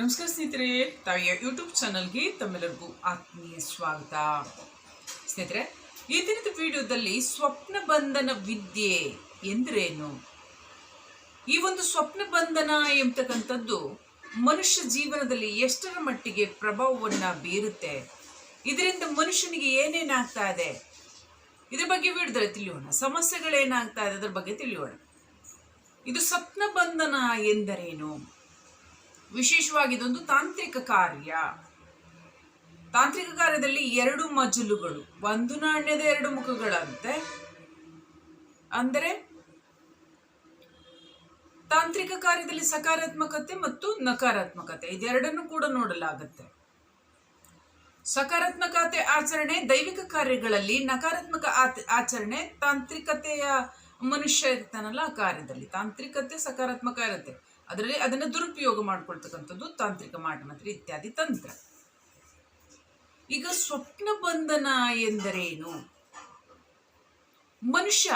ನಮಸ್ಕಾರ ಸ್ನೇಹಿತರೆ, ತಾಯಿಯ ಯೂಟ್ಯೂಬ್ ಚಾನಲ್ಗೆ ತಮ್ಮೆಲ್ಲರಿಗೂ ಆತ್ಮೀಯ ಸ್ವಾಗತ. ಸ್ನೇಹಿತರೆ, ಈ ದಿನದ ವಿಡಿಯೋದಲ್ಲಿ ಸ್ವಪ್ನ ಬಂಧನ ವಿದ್ಯೆ ಎಂದರೇನು? ಈ ಒಂದು ಸ್ವಪ್ನ ಬಂಧನ ಎಂಬತಕ್ಕಂಥದ್ದು ಮನುಷ್ಯ ಜೀವನದಲ್ಲಿ ಎಷ್ಟರ ಮಟ್ಟಿಗೆ ಪ್ರಭಾವವನ್ನು ಬೀರುತ್ತೆ, ಇದರಿಂದ ಮನುಷ್ಯನಿಗೆ ಏನೇನಾಗ್ತಾ ಇದೆ, ಇದ್ರ ಬಗ್ಗೆ ವಿಡಿಯೋದಲ್ಲಿ ತಿಳಿಯೋಣ. ಸಮಸ್ಯೆಗಳೇನಾಗ್ತಾ ಇದೆ, ಅದರ ಬಗ್ಗೆ ತಿಳಿಯೋಣ. ಇದು ಸ್ವಪ್ನ ಬಂಧನ ಎಂದರೇನು? ವಿಶೇಷವಾಗಿ ಇದೊಂದು ತಾಂತ್ರಿಕ ಕಾರ್ಯ. ತಾಂತ್ರಿಕ ಕಾರ್ಯದಲ್ಲಿ ಎರಡು ಮಜಲುಗಳು, ಒಂದು ನಾಣ್ಯದ ಎರಡು ಮುಖಗಳಂತೆ. ಅಂದರೆ ತಾಂತ್ರಿಕ ಕಾರ್ಯದಲ್ಲಿ ಸಕಾರಾತ್ಮಕತೆ ಮತ್ತು ನಕಾರಾತ್ಮಕತೆ, ಇದೆರಡನ್ನು ಕೂಡ ನೋಡಲಾಗುತ್ತೆ. ಸಕಾರಾತ್ಮಕತೆ ಆಚರಣೆ ದೈವಿಕ ಕಾರ್ಯಗಳಲ್ಲಿ, ನಕಾರಾತ್ಮಕ ಆಚರಣೆ ತಾಂತ್ರಿಕತೆಯ ಮನುಷ್ಯ ಇರ್ತಾನಲ್ಲ ಆ ಕಾರ್ಯದಲ್ಲಿ. ತಾಂತ್ರಿಕತೆ ಸಕಾರಾತ್ಮಕ ಇರುತ್ತೆ. ಅದರಲ್ಲಿ ಅದನ್ನು ದುರುಪಯೋಗ ಮಾಡ್ಕೊಳ್ತಕ್ಕಂಥದ್ದು ತಾಂತ್ರಿಕ ಮಾಟಮಂತ್ರ ಇತ್ಯಾದಿ ತಂತ್ರ. ಈಗ ಸ್ವಪ್ನ ಬಂಧನ ಎಂದರೇನು? ಮನುಷ್ಯ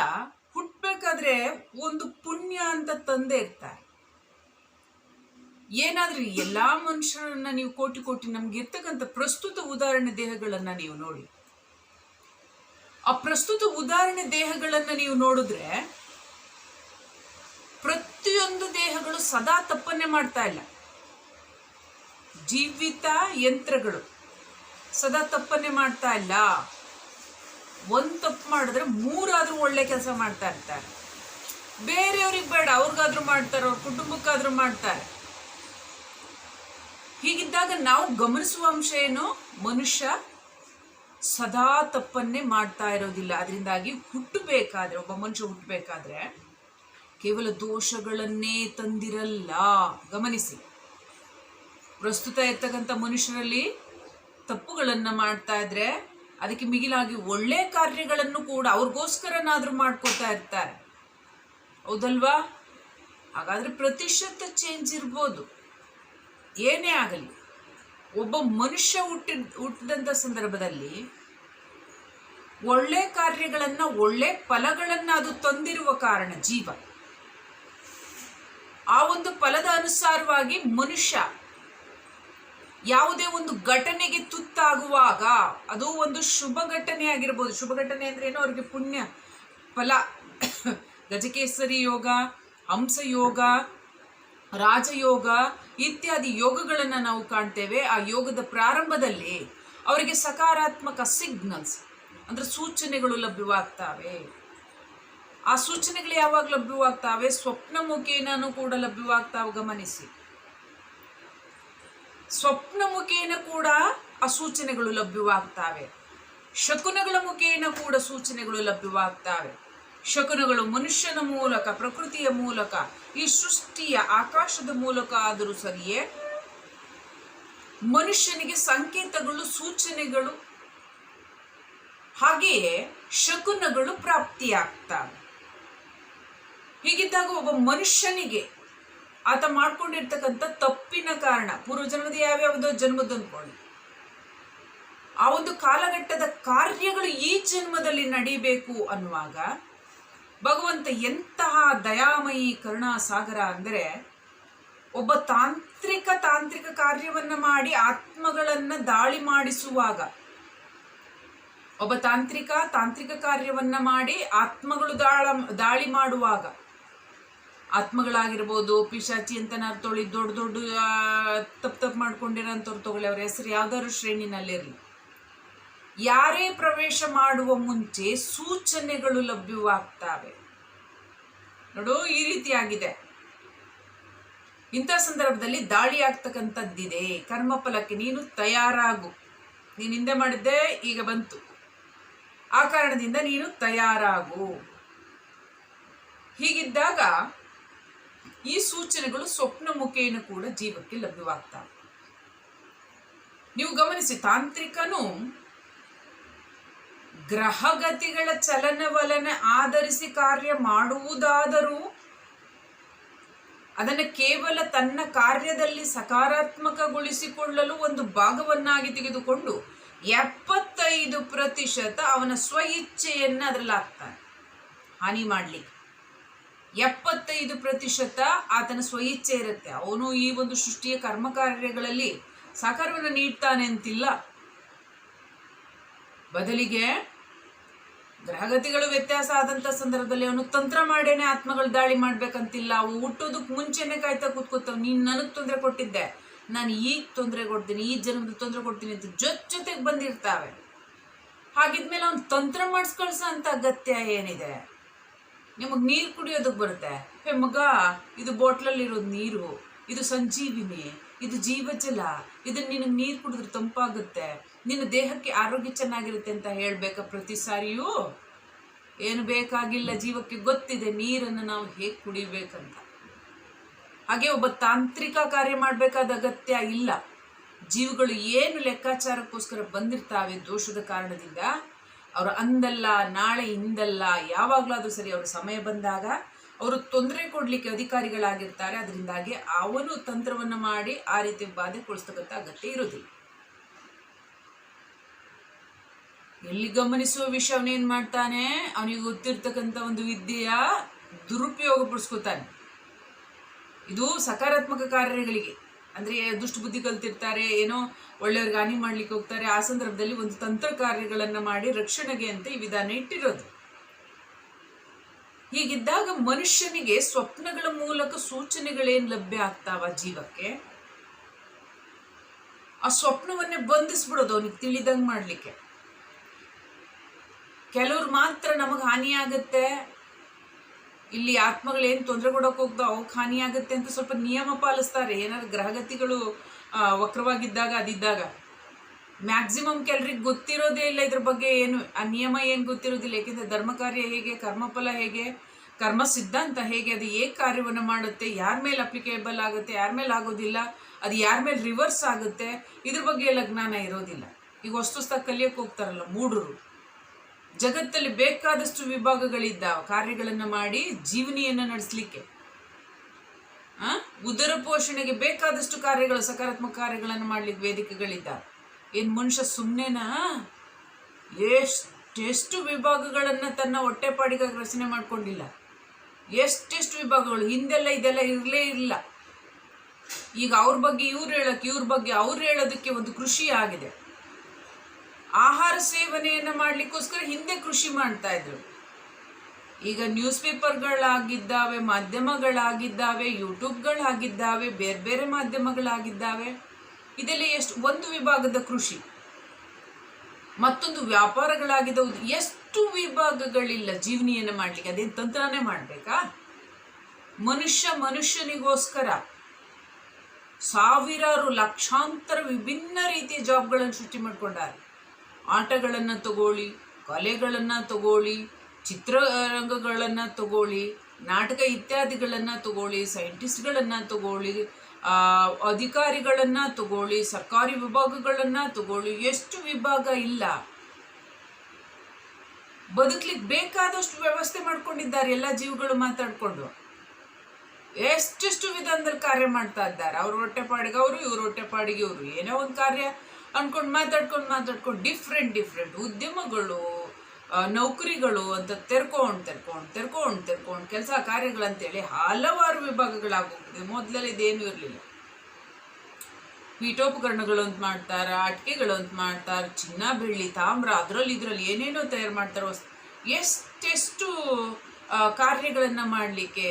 ಹುಟ್ಟಬೇಕಾದ್ರೆ ಒಂದು ಪುಣ್ಯ ಅಂತ ತಂದೆ ಇರ್ತಾರೆ. ಏನಾದ್ರೂ ಎಲ್ಲಾ ಮನುಷ್ಯರನ್ನ ನೀವು ಕೋಟಿ ಕೋಟಿ ನಮ್ಗೆ ಇರ್ತಕ್ಕಂಥ ಪ್ರಸ್ತುತ ಉದಾಹರಣೆ ದೇಹಗಳನ್ನ ನೀವು ನೋಡಿ. ಆ ಪ್ರಸ್ತುತ ಉದಾಹರಣೆ ದೇಹಗಳನ್ನ ನೀವು ನೋಡಿದ್ರೆ ದೇಹಗಳು ಸದಾ ತಪ್ಪನ್ನೇ ಮಾಡ್ತಾ ಇಲ್ಲ. ಜೀವಿತ ಯಂತ್ರಗಳು ಸದಾ ತಪ್ಪನ್ನೇ ಮಾಡ್ತಾ ಇಲ್ಲ. ಒಂದ್ ತಪ್ಪು ಮಾಡಿದ್ರೆ ಮೂರಾದ್ರೂ ಒಳ್ಳೆ ಕೆಲಸ ಮಾಡ್ತಾ ಇರ್ತಾರೆ. ಬೇರೆಯವ್ರಿಗೆ ಬೇಡ, ಅವ್ರಿಗಾದ್ರೂ ಮಾಡ್ತಾರೆ, ಅವ್ರ ಕುಟುಂಬಕ್ಕಾದ್ರೂ ಮಾಡ್ತಾರೆ. ಹೀಗಿದ್ದಾಗ ನಾವು ಗಮನಿಸುವ ಅಂಶ ಏನು? ಮನುಷ್ಯ ಸದಾ ತಪ್ಪನ್ನೇ ಮಾಡ್ತಾ ಇರೋದಿಲ್ಲ. ಅದರಿಂದಾಗಿ ಹುಟ್ಟಬೇಕಾದ್ರೆ, ಒಬ್ಬ ಮನುಷ್ಯ ಹುಟ್ಟಬೇಕಾದ್ರೆ ಕೇವಲ ದೋಷಗಳನ್ನೇ ತಂದಿರಲ್ಲ. ಗಮನಿಸಿ. ಪ್ರಸ್ತುತ ಇರ್ತಕ್ಕಂಥ ಮನುಷ್ಯರಲ್ಲಿ ತಪ್ಪುಗಳನ್ನು ಮಾಡ್ತಾ ಇದ್ರೆ ಅದಕ್ಕೆ ಮಿಗಿಲಾಗಿ ಒಳ್ಳೆ ಕಾರ್ಯಗಳನ್ನು ಕೂಡ ಅವ್ರಿಗೋಸ್ಕರನಾದರೂ ಮಾಡ್ಕೋತಾ ಇರ್ತಾರೆ. ಹೌದಲ್ವಾ? ಹಾಗಾದರೆ ಪ್ರತಿಶತ ಚೇಂಜ್ ಇರ್ಬೋದು. ಏನೇ ಆಗಲಿ, ಒಬ್ಬ ಮನುಷ್ಯ ಹುಟ್ಟಿದ, ಹುಟ್ಟಿದಂಥ ಸಂದರ್ಭದಲ್ಲಿ ಒಳ್ಳೆ ಕಾರ್ಯಗಳನ್ನು, ಒಳ್ಳೆ ಫಲಗಳನ್ನು ಅದು ತಂದಿರುವ ಕಾರಣ ಜೀವ. ಆ ಒಂದು ಫಲದ ಅನುಸಾರವಾಗಿ ಮನುಷ್ಯ ಯಾವುದೇ ಒಂದು ಘಟನೆಗೆ ತುತ್ತಾಗುವಾಗ, ಅದು ಒಂದು ಶುಭ ಘಟನೆ ಆಗಿರ್ಬೋದು. ಶುಭ ಘಟನೆ ಅಂದ್ರೆ ಏನೋ? ಅವ್ರಿಗೆ ಪುಣ್ಯ ಫಲ. ಗಜಕೇಸರಿ ಯೋಗ, ಹಂಸ ಯೋಗ, ರಾಜಯೋಗ ಇತ್ಯಾದಿ ಯೋಗಗಳನ್ನು ನಾವು ಕಾಣ್ತೇವೆ. ಆ ಯೋಗದ ಪ್ರಾರಂಭದಲ್ಲಿ ಅವರಿಗೆ ಸಕಾರಾತ್ಮಕ ಸಿಗ್ನಲ್ಸ್ ಅಂದ್ರೆ ಸೂಚನೆಗಳು ಲಭ್ಯವಾಗ್ತವೆ. ಆ ಸೂಚನೆಗಳು ಯಾವಾಗ ಲಭ್ಯವಾಗ್ತಾವೆ? ಸ್ವಪ್ನ ಮುಖೇನೂ ಕೂಡ ಲಭ್ಯವಾಗ್ತಾವೆ, ಗಮನಿಸಿ. ಸ್ವಪ್ನ ಮುಖೇನ ಕೂಡ ಆ ಸೂಚನೆಗಳು ಲಭ್ಯವಾಗ್ತಾವೆ. ಶಕುನಗಳ ಮುಖೇನ ಕೂಡ ಸೂಚನೆಗಳು ಲಭ್ಯವಾಗ್ತಾವೆ. ಶಕುನಗಳು ಮನುಷ್ಯನ ಮೂಲಕ, ಪ್ರಕೃತಿಯ ಮೂಲಕ, ಈ ಸೃಷ್ಟಿಯ ಆಕಾಶದ ಮೂಲಕ ಆದರೂ ಸರಿಯೇ, ಮನುಷ್ಯನಿಗೆ ಸಂಕೇತಗಳು, ಸೂಚನೆಗಳು, ಹಾಗೆಯೇ ಶಕುನಗಳು ಪ್ರಾಪ್ತಿಯಾಗ್ತವೆ. ಹೀಗಿದ್ದಾಗ ಒಬ್ಬ ಮನುಷ್ಯನಿಗೆ ಆತ ಮಾಡ್ಕೊಂಡಿರ್ತಕ್ಕಂಥ ತಪ್ಪಿನ ಕಾರಣ ಪೂರ್ವಜನ್ಮದ ಯಾವ್ಯಾವುದೋ ಜನ್ಮದ್ದು ಅನ್ಕೊಳ್ಳಿ ಆ ಒಂದು ಕಾಲಘಟ್ಟದ ಕಾರ್ಯಗಳು ಈ ಜನ್ಮದಲ್ಲಿ ನಡಿಬೇಕು ಅನ್ನುವಾಗ ಭಗವಂತ ಎಂತಹ ದಯಾಮಯಿ ಕರುಣಾ ಸಾಗರ ಅಂದರೆ ಒಬ್ಬ ತಾಂತ್ರಿಕ ತಾಂತ್ರಿಕ ಕಾರ್ಯವನ್ನ ಮಾಡಿ ಆತ್ಮಗಳನ್ನ ದಾಳಿ ಮಾಡಿಸುವಾಗ, ಒಬ್ಬ ತಾಂತ್ರಿಕ ತಾಂತ್ರಿಕ ಕಾರ್ಯವನ್ನ ಮಾಡಿ ಆತ್ಮಗಳು ದಾಳ, ದಾಳಿ ಮಾಡುವಾಗ ಆತ್ಮಗಳಾಗಿರ್ಬೋದು, ಪಿಶಾಚಿ ಅಂತ ತೊಳಿ ದೊಡ್ಡ ದೊಡ್ಡ ತಪ್ಪು ತಪ್ಪು ಮಾಡ್ಕೊಂಡಿರೋಂಥವ್ರು ತಗೊಳ್ಳಿ, ಅವ್ರ ಹೆಸರು ಯಾವ್ದಾದ್ರು ಶ್ರೇಣಿನಲ್ಲಿರಲಿ. ಯಾರೇ ಪ್ರವೇಶ ಮಾಡುವ ಮುಂಚೆ ಸೂಚನೆಗಳು ಲಭ್ಯವಾಗ್ತವೆ. ನೋಡು, ಈ ರೀತಿಯಾಗಿದೆ ಇಂಥ ಸಂದರ್ಭದಲ್ಲಿ ದಾಳಿ ಆಗ್ತಕ್ಕಂಥದ್ದಿದೆ. ಕರ್ಮಫಲಕ್ಕೆ ನೀನು ತಯಾರಾಗು. ನೀನು ಹಿಂದೆ ಮಾಡಿದ್ದೆ ಈಗ ಬಂತು. ಆ ಕಾರಣದಿಂದ ನೀನು ತಯಾರಾಗು. ಹೀಗಿದ್ದಾಗ ಈ ಸೂಚನೆಗಳು ಸ್ವಪ್ನ ಮುಖೇನ ಕೂಡ ಜೀವಕ್ಕೆ ಲಭ್ಯವಾಗ್ತವೆ. ನೀವು ಗಮನಿಸಿ, ತಾಂತ್ರಿಕನು ಗ್ರಹಗತಿಗಳ ಚಲನವಲನ ಆಧರಿಸಿ ಕಾರ್ಯ ಮಾಡುವುದಾದರೂ ಅದನ್ನು ಕೇವಲ ತನ್ನ ಕಾರ್ಯದಲ್ಲಿ ಸಕಾರಾತ್ಮಕಗೊಳಿಸಿಕೊಳ್ಳಲು ಒಂದು ಭಾಗವನ್ನಾಗಿ ತೆಗೆದುಕೊಂಡು ಎಪ್ಪತ್ತೈದು ಪ್ರತಿಶತ ಅವನ ಸ್ವ ಇಚ್ಛೆಯನ್ನು ಅದರಲ್ಲಿ ಹಾಕ್ತಾನೆ ಹಾನಿ ಮಾಡಲಿಕ್ಕೆ. ಎಪ್ಪತ್ತೈದು ಪ್ರತಿಶತ ಆತನ ಸ್ವಇಚ್ಛೆ ಇರುತ್ತೆ. ಅವನು ಈ ಒಂದು ಸೃಷ್ಟಿಯ ಕರ್ಮ ಕಾರ್ಯಗಳಲ್ಲಿ ಸಹಕಾರವನ್ನು ನೀಡ್ತಾನೆ ಅಂತಿಲ್ಲ. ಬದಲಿಗೆ ಗ್ರಹಗತಿಗಳು ವ್ಯತ್ಯಾಸ ಆದಂತ ಸಂದರ್ಭದಲ್ಲಿ ಅವನು ತಂತ್ರ ಮಾಡೇನೆ ಆತ್ಮಗಳು ದಾಳಿ ಮಾಡ್ಬೇಕಂತಿಲ್ಲ. ಅವು ಹುಟ್ಟೋದಕ್ಕೆ ಮುಂಚೆನೆ ಕಾಯ್ತಾ ಕೂತ್ಕೋತಾವ ನೀನು ನನಗೆ ತೊಂದರೆ ಕೊಟ್ಟಿದ್ದೆ. ನಾನು ಈಗ ತೊಂದರೆ ಕೊಡ್ತೀನಿ, ಈ ಜನ್ಮದ ತೊಂದರೆ ಕೊಡ್ತೀನಿ ಅಂತ ಜೊತೆ ಜೊತೆಗೆ ಬಂದಿರ್ತಾವೆ. ಹಾಗಿದ್ಮೇಲೆ ಅವ್ನು ತಂತ್ರ ಮಾಡಿಸ್ಕೊಳ್ಸ ಅಂತ ಅಗತ್ಯ ಏನಿದೆ? ನಿಮಗೆ ನೀರು ಕುಡಿಯೋದಕ್ಕೆ ಬರುತ್ತೆ. ಹೇ ಮಗ, ಇದು ಬಾಟ್ಲಲ್ಲಿರೋದು ನೀರು, ಇದು ಸಂಜೀವಿನಿ, ಇದು ಜೀವಜಲ ಇದನ್ನ ನಿನಗೆ ನೀರು ಕುಡಿದ್ರೆ ತಂಪಾಗುತ್ತೆ. ನಿನ್ನ ದೇಹಕ್ಕೆ ಆರೋಗ್ಯ ಚೆನ್ನಾಗಿರುತ್ತೆ ಅಂತ ಹೇಳಬೇಕಾ ಪ್ರತಿ ಸಾರಿಯೂ? ಏನು ಬೇಕಾಗಿಲ್ಲ ಜೀವಕ್ಕೆ ಗೊತ್ತಿದೆ, ನೀರನ್ನು ನಾವು ಹೇಗೆ ಕುಡಿಬೇಕಂತ. ಹಾಗೆ ಒಬ್ಬ ತಾಂತ್ರಿಕ ಕಾರ್ಯ ಮಾಡಬೇಕಾದ ಅಗತ್ಯ ಇಲ್ಲ. ಜೀವಗಳು ಏನು ಲೆಕ್ಕಾಚಾರಕ್ಕೋಸ್ಕರ ಬಂದಿರ್ತಾವೆ ದೋಷದ ಕಾರಣದಿಂದ ಅವರು ಅಂದಲ್ಲ, ನಾಳೆ ಹಿಂದಲ್ಲ ಯಾವಾಗಲಾದರೂ ಸರಿ ಅವರು ಸಮಯ ಬಂದಾಗ ಅವರು ತೊಂದರೆ ಕೊಡ್ಲಿಕ್ಕೆ ಅಧಿಕಾರಿಗಳಾಗಿರ್ತಾರೆ. ಅದರಿಂದಾಗಿ ಅವನು ತಂತ್ರವನ್ನು ಮಾಡಿ ಆ ರೀತಿ ಬಾಧೆ ಕೊಡಿಸ್ತಕ್ಕಂಥ ಅಗತ್ಯ ಇರೋದಿಲ್ಲ ಎಲ್ಲಿ ಗಮನಿಸುವ ವಿಷಯ ಅವನೇನ್ ಮಾಡ್ತಾನೆ? ಅವನಿಗೆ ಗೊತ್ತಿರ್ತಕ್ಕಂಥ ಒಂದು ವಿದ್ಯೆಯ ದುರುಪಯೋಗ ಪಡಿಸ್ಕೋತಾನೆ. ಇದು ಸಕಾರಾತ್ಮಕ ಕಾರ್ಯಗಳಿಗೆ. ಅಂದ್ರೆ ದುಷ್ಟ ಬುದ್ಧಿ ಕಲ್ತಿರ್ತಾರೆ, ಏನೋ ಒಳ್ಳೆಯವ್ರಿಗೆ ಹಾನಿ ಮಾಡ್ಲಿಕ್ಕೆ ಹೋಗ್ತಾರೆ. ಆ ಸಂದರ್ಭದಲ್ಲಿ ಒಂದು ತಂತ್ರ ಕಾರ್ಯಗಳನ್ನು ಮಾಡಿ ರಕ್ಷಣೆಗೆ ಅಂತ ಈ ವಿಧಾನ ಇಟ್ಟಿರೋದು. ಹೀಗಿದ್ದಾಗ ಮನುಷ್ಯನಿಗೆ ಸ್ವಪ್ನಗಳ ಮೂಲಕ ಸೂಚನೆಗಳೇನು ಲಭ್ಯ ಆಗ್ತಾವ ಜೀವಕ್ಕೆ? ಆ ಸ್ವಪ್ನವನ್ನೇ ಬಂಧಿಸ್ಬಿಡೋದು ಅವನಿಗೆ ತಿಳಿದಂಗೆ ಮಾಡ್ಲಿಕ್ಕೆ. ಕೆಲವ್ರು ಮಾತ್ರ ನಮಗೆ ಹಾನಿ ಆಗುತ್ತೆ ಇಲ್ಲಿ ಆತ್ಮಗಳೇನು ತೊಂದರೆ ಕೊಡೋಕೆ ಹೋಗ್ದೋ ಅವಕ್ಕೆ ಹಾನಿಯಾಗುತ್ತೆ ಅಂತ ಸ್ವಲ್ಪ ನಿಯಮ ಪಾಲಿಸ್ತಾರೆ. ಏನಾದ್ರು ಗ್ರಹಗತಿಗಳು ವಕ್ರವಾಗಿದ್ದಾಗ, ಅದಿದ್ದಾಗ. ಮ್ಯಾಕ್ಸಿಮಮ್ ಕೆಲರಿಗೆ ಗೊತ್ತಿರೋದೇ ಇಲ್ಲ ಇದ್ರ ಬಗ್ಗೆ ಏನು, ಆ ನಿಯಮ ಏನು ಗೊತ್ತಿರೋದಿಲ್ಲ. ಏಕೆಂದರೆ ಧರ್ಮ ಕಾರ್ಯ ಹೇಗೆ, ಕರ್ಮಫಲ ಹೇಗೆ, ಕರ್ಮ ಸಿದ್ಧಾಂತ ಹೇಗೆ, ಅದು ಹೇಗೆ ಕಾರ್ಯವನ್ನು ಮಾಡುತ್ತೆ, ಯಾರ ಮೇಲೆ ಅಪ್ಲಿಕೇಬಲ್ ಆಗುತ್ತೆ, ಯಾರ ಮೇಲೆ ಆಗೋದಿಲ್ಲ, ಅದು ಯಾರ ಮೇಲೆ ರಿವರ್ಸ್ ಆಗುತ್ತೆ, ಇದ್ರ ಬಗ್ಗೆ ಎಲ್ಲ ಜ್ಞಾನ ಇರೋದಿಲ್ಲ. ಈಗ ವಸ್ತುಸ್ತ ಕಲಿಯೋಕೆ ಹೋಗ್ತಾರಲ್ಲ ಮೂಢರು ಜಗತ್ತಲ್ಲಿ ಬೇಕಾದಷ್ಟು ವಿಭಾಗಗಳಿದ್ದಾವೆ ಕಾರ್ಯಗಳನ್ನು ಮಾಡಿ ಜೀವನಿಯನ್ನು ನಡೆಸಲಿಕ್ಕೆ. ಉದರ ಪೋಷಣೆಗೆ ಬೇಕಾದಷ್ಟು ಕಾರ್ಯಗಳು, ಸಕಾರಾತ್ಮಕ ಕಾರ್ಯಗಳನ್ನು ಮಾಡ್ಲಿಕ್ಕೆ ವೇದಿಕೆಗಳಿದ್ದ. ಏನು ಮನುಷ್ಯ ಸುಮ್ಮನೆನಾ ಎಷ್ಟೆಷ್ಟು ವಿಭಾಗಗಳನ್ನು ತನ್ನ ಹೊಟ್ಟೆಪಾಡಿಗಾಗಿ ರಚನೆ ಮಾಡ್ಕೊಂಡಿಲ್ಲ. ಎಷ್ಟೆಷ್ಟು ವಿಭಾಗಗಳು, ಹಿಂದೆಲ್ಲ ಇದೆಲ್ಲ ಇರಲೇ ಇಲ್ಲ. ಈಗ ಅವ್ರ ಬಗ್ಗೆ ಇವ್ರು ಹೇಳಕ್ಕೆ, ಇವ್ರ ಬಗ್ಗೆ ಅವ್ರು ಹೇಳೋದಕ್ಕೆ ಒಂದು ಕೃಷಿ ಆಗಿದೆ. ಆಹಾರ ಸೇವನೆಯನ್ನು ಮಾಡಲಿಕ್ಕೋಸ್ಕರ ಹಿಂದೆ ಕೃಷಿ ಮಾಡ್ತಾ ಇದ್ರು. ಈಗ ನ್ಯೂಸ್ ಪೇಪರ್ಗಳಾಗಿದ್ದಾವೆ ಮಾಧ್ಯಮಗಳಾಗಿದ್ದಾವೆ, ಯೂಟ್ಯೂಬ್ಗಳಾಗಿದ್ದಾವೆ, ಬೇರೆ ಬೇರೆ ಮಾಧ್ಯಮಗಳಾಗಿದ್ದಾವೆ. ಇದೆಲ್ಲ ಎಷ್ಟು, ಒಂದು ವಿಭಾಗದ ಕೃಷಿ. ಮತ್ತೊಂದು ವ್ಯಾಪಾರಗಳಾಗಿದ್ದವು. ಎಷ್ಟು ವಿಭಾಗಗಳಿಲ್ಲ ಜೀವನಿಯನ್ನು ಮಾಡಲಿಕ್ಕೆ. ಅದೇನು ತಂತ್ರನೇ ಮಾಡಬೇಕಾ? ಮನುಷ್ಯ ಮನುಷ್ಯನಿಗೋಸ್ಕರ ಸಾವಿರಾರು ಲಕ್ಷಾಂತರ ವಿಭಿನ್ನ ರೀತಿಯ ಜಾಬ್ಗಳನ್ನು ಸೃಷ್ಟಿ ಮಾಡ್ಕೊಂಡಾರೆ. ಆಟಗಳನ್ನು ತಗೊಳ್ಳಿ, ಕಲೆಗಳನ್ನು ತಗೊಳ್ಳಿ, ಚಿತ್ರರಂಗಗಳನ್ನು ತಗೊಳ್ಳಿ, ನಾಟಕ ಇತ್ಯಾದಿಗಳನ್ನು ತಗೊಳ್ಳಿ, ಸೈಂಟಿಸ್ಟ್ಗಳನ್ನು ತಗೊಳ್ಳಿ ಅಧಿಕಾರಿಗಳನ್ನು ತಗೊಳ್ಳಿ, ಸರ್ಕಾರಿ ವಿಭಾಗಗಳನ್ನು ತಗೊಳ್ಳಿ, ಎಷ್ಟು ವಿಭಾಗ ಇಲ್ಲ. ಬದುಕ್ಲಿಕ್ಕೆ ಬೇಕಾದಷ್ಟು ವ್ಯವಸ್ಥೆ ಮಾಡ್ಕೊಂಡಿದ್ದಾರೆ ಎಲ್ಲ ಜೀವಗಳು ಮಾತಾಡ್ಕೊಂಡು. ಎಷ್ಟೆಷ್ಟು ವಿಧಾನದಲ್ಲಿ ಕಾರ್ಯ ಮಾಡ್ತಾ ಇದ್ದಾರೆ? ಅವ್ರ ಹೊಟ್ಟೆಪಾಡಿಗೆ ಅವರು, ಇವ್ರ ಹೊಟ್ಟೆಪಾಡಿಗೆ ಅವರು ಏನೋ ಒಂದು ಕಾರ್ಯ ಅನ್ಕೊಂಡು ಮಾತಾಡ್ಕೊಂಡು ಮಾತಾಡ್ಕೊಂಡು ಡಿಫ್ರೆಂಟ್ ಡಿಫ್ರೆಂಟ್ ಉದ್ಯಮಗಳು ನೌಕರಿಗಳು ಅಂತ ತೆರ್ಕೊಂಡು ತೆರ್ಕೊಂಡು ತೆರ್ಕೊಂಡು ತೆರ್ಕೊಂಡು ಕೆಲಸ ಕಾರ್ಯಗಳಂತೇಳಿ ಹಲವಾರು ವಿಭಾಗಗಳಾಗೋಗ್ತದೆ ಮೊದಲಲ್ಲಿ ಇದೇನು ಇರಲಿಲ್ಲ. ಪೀಠೋಪಕರಣಗಳು ಅಂತ ಮಾಡ್ತಾರೆ ಆಟಿಕೆಗಳು ಅಂತ ಮಾಡ್ತಾರೆ, ಚಿನ್ನ, ಬೆಳ್ಳಿ, ತಾಮ್ರ ಅದರಲ್ಲಿ ಇದರಲ್ಲಿ ಏನೇನೋ ತಯಾರು ಮಾಡ್ತಾರೆ ಎಷ್ಟೆಷ್ಟು ಕಾರ್ಯಗಳನ್ನ ಮಾಡಲಿಕ್ಕೆ